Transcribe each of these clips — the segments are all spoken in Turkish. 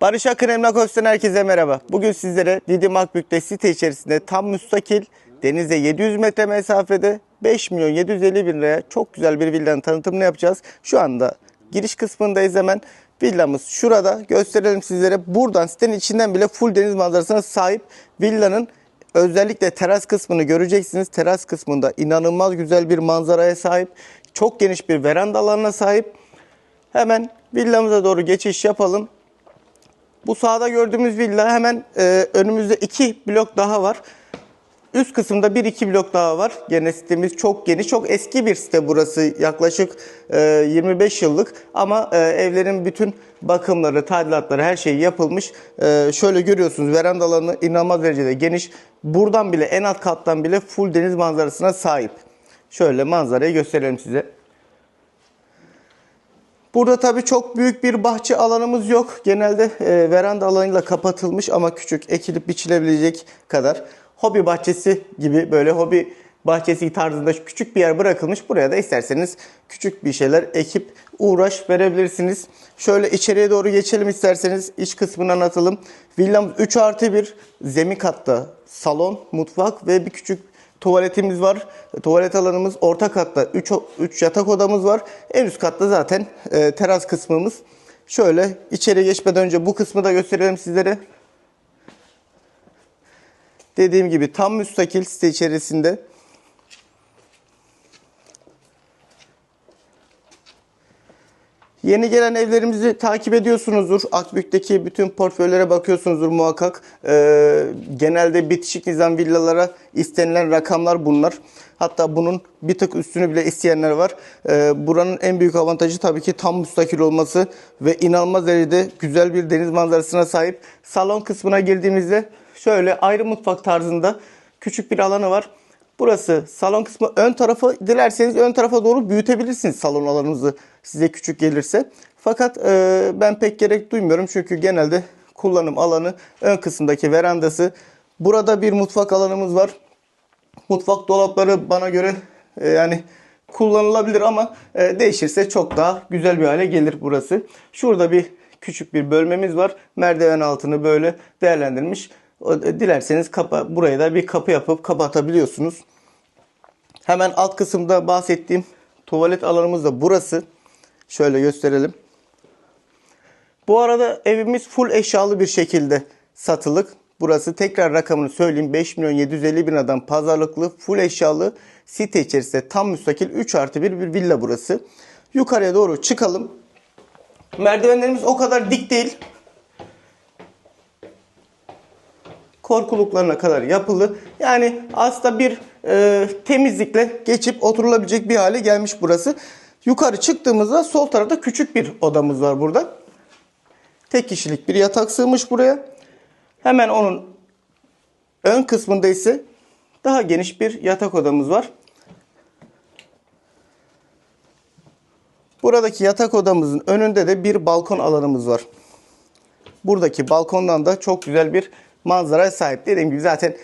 Barış Akın Emlak Ofisi'nden herkese merhaba. Bugün sizlere Didim Akbük'te site içerisinde tam müstakil, denize 700 metre mesafede 5 milyon 750 bin liraya çok güzel bir villanın tanıtımını yapacağız. Şu anda giriş kısmındayız hemen. Villamız şurada. Gösterelim sizlere. Buradan sitenin içinden bile full deniz manzarasına sahip villanın özellikle teras kısmını göreceksiniz. Teras kısmında inanılmaz güzel bir manzaraya sahip. Çok geniş bir veranda alanına sahip. Hemen villamıza doğru geçiş yapalım. Bu sağda gördüğümüz villa hemen e, önümüzde iki blok daha var. Üst kısımda bir iki blok daha var. Gene sitemiz çok geniş, çok eski bir site burası. Yaklaşık e, 25 yıllık ama e, evlerin bütün bakımları, tadilatları her şey yapılmış. E, şöyle görüyorsunuz veranda alanı inanılmaz derecede geniş. Buradan bile en alt kattan bile full deniz manzarasına sahip. Şöyle manzarayı gösterelim size. Burada tabii çok büyük bir bahçe alanımız yok. Genelde e, veranda alanıyla kapatılmış ama küçük ekilip biçilebilecek kadar hobi bahçesi gibi böyle hobi bahçesi tarzında küçük bir yer bırakılmış. Buraya da isterseniz küçük bir şeyler ekip uğraş verebilirsiniz. Şöyle içeriye doğru geçelim isterseniz iç kısmını anlatalım. Villam 3 artı 1 zemin katta salon, mutfak ve bir küçük tuvaletimiz var. Tuvalet alanımız orta katta 3 3 yatak odamız var. En üst katta zaten e, teras kısmımız. Şöyle içeri geçmeden önce bu kısmı da gösterelim sizlere. Dediğim gibi tam müstakil site içerisinde. Yeni gelen evlerimizi takip ediyorsunuzdur. Akbük'teki bütün portföylere bakıyorsunuzdur muhakkak. Ee, genelde bitişik nizam villalara istenilen rakamlar bunlar. Hatta bunun bir tık üstünü bile isteyenler var. Ee, buranın en büyük avantajı tabii ki tam müstakil olması ve inanılmaz derecede güzel bir deniz manzarasına sahip. Salon kısmına girdiğimizde şöyle ayrı mutfak tarzında küçük bir alanı var. Burası salon kısmı. Ön tarafı dilerseniz ön tarafa doğru büyütebilirsiniz salon alanınızı size küçük gelirse. Fakat e, ben pek gerek duymuyorum çünkü genelde kullanım alanı ön kısımdaki verandası. Burada bir mutfak alanımız var. Mutfak dolapları bana göre e, yani kullanılabilir ama e, değişirse çok daha güzel bir hale gelir burası. Şurada bir küçük bir bölmemiz var. Merdiven altını böyle değerlendirmiş. E, Dilerseniz kapa, buraya da bir kapı yapıp kapatabiliyorsunuz. Hemen alt kısımda bahsettiğim tuvalet alanımız da burası. Şöyle gösterelim. Bu arada evimiz full eşyalı bir şekilde satılık. Burası tekrar rakamını söyleyeyim. 5 milyon 750 bin adam pazarlıklı full eşyalı site içerisinde tam müstakil 3 artı 1 bir villa burası. Yukarıya doğru çıkalım. Merdivenlerimiz o kadar dik değil. Korkuluklarına kadar yapılı. Yani aslında bir e, temizlikle geçip oturulabilecek bir hale gelmiş burası. Yukarı çıktığımızda sol tarafta küçük bir odamız var burada. Tek kişilik bir yatak sığmış buraya. Hemen onun ön kısmında ise daha geniş bir yatak odamız var. Buradaki yatak odamızın önünde de bir balkon alanımız var. Buradaki balkondan da çok güzel bir manzaraya sahip. Dediğim gibi zaten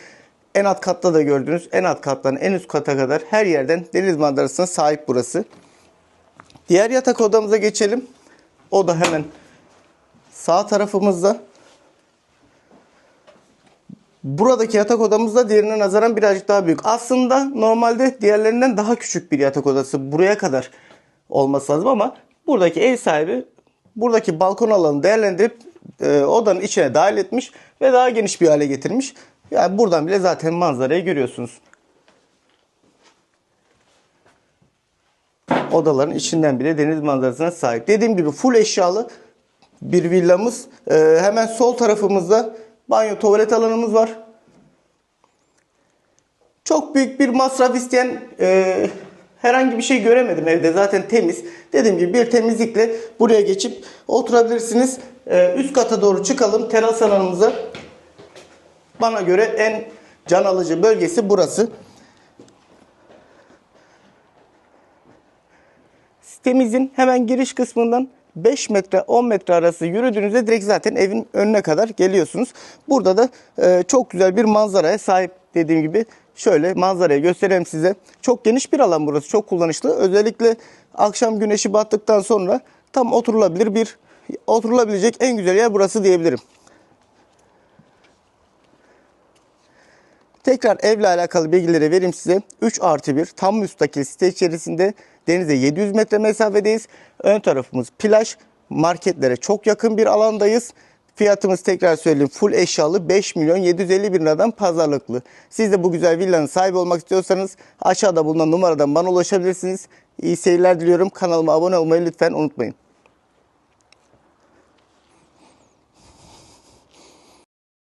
en alt katta da gördüğünüz en alt kattan en üst kata kadar her yerden deniz manzarasına sahip burası. Diğer yatak odamıza geçelim. O da hemen sağ tarafımızda. Buradaki yatak odamız da diğerine nazaran birazcık daha büyük. Aslında normalde diğerlerinden daha küçük bir yatak odası. Buraya kadar olması lazım ama buradaki ev sahibi buradaki balkon alanını değerlendirip e, odanın içine dahil etmiş ve daha geniş bir hale getirmiş. Yani buradan bile zaten manzarayı görüyorsunuz. Odaların içinden bile deniz manzarasına sahip. Dediğim gibi full eşyalı bir villamız. E, hemen sol tarafımızda banyo tuvalet alanımız var. Çok büyük bir masraf isteyen e, herhangi bir şey göremedim evde. Zaten temiz. Dediğim gibi bir temizlikle buraya geçip oturabilirsiniz. E, üst kata doğru çıkalım teras alanımıza. Bana göre en can alıcı bölgesi burası. Sitemizin hemen giriş kısmından 5 metre 10 metre arası yürüdüğünüzde direkt zaten evin önüne kadar geliyorsunuz. Burada da e, çok güzel bir manzaraya sahip dediğim gibi. Şöyle manzarayı göstereyim size. Çok geniş bir alan burası. Çok kullanışlı. Özellikle akşam güneşi battıktan sonra tam oturulabilir bir Oturulabilecek en güzel yer burası diyebilirim. Tekrar evle alakalı bilgileri vereyim size. 3 artı 1 tam müstakil site içerisinde denize 700 metre mesafedeyiz. Ön tarafımız plaj. Marketlere çok yakın bir alandayız. Fiyatımız tekrar söyleyeyim full eşyalı 5 milyon 750 bin liradan pazarlıklı. Siz de bu güzel villanın sahibi olmak istiyorsanız aşağıda bulunan numaradan bana ulaşabilirsiniz. İyi seyirler diliyorum. Kanalıma abone olmayı lütfen unutmayın.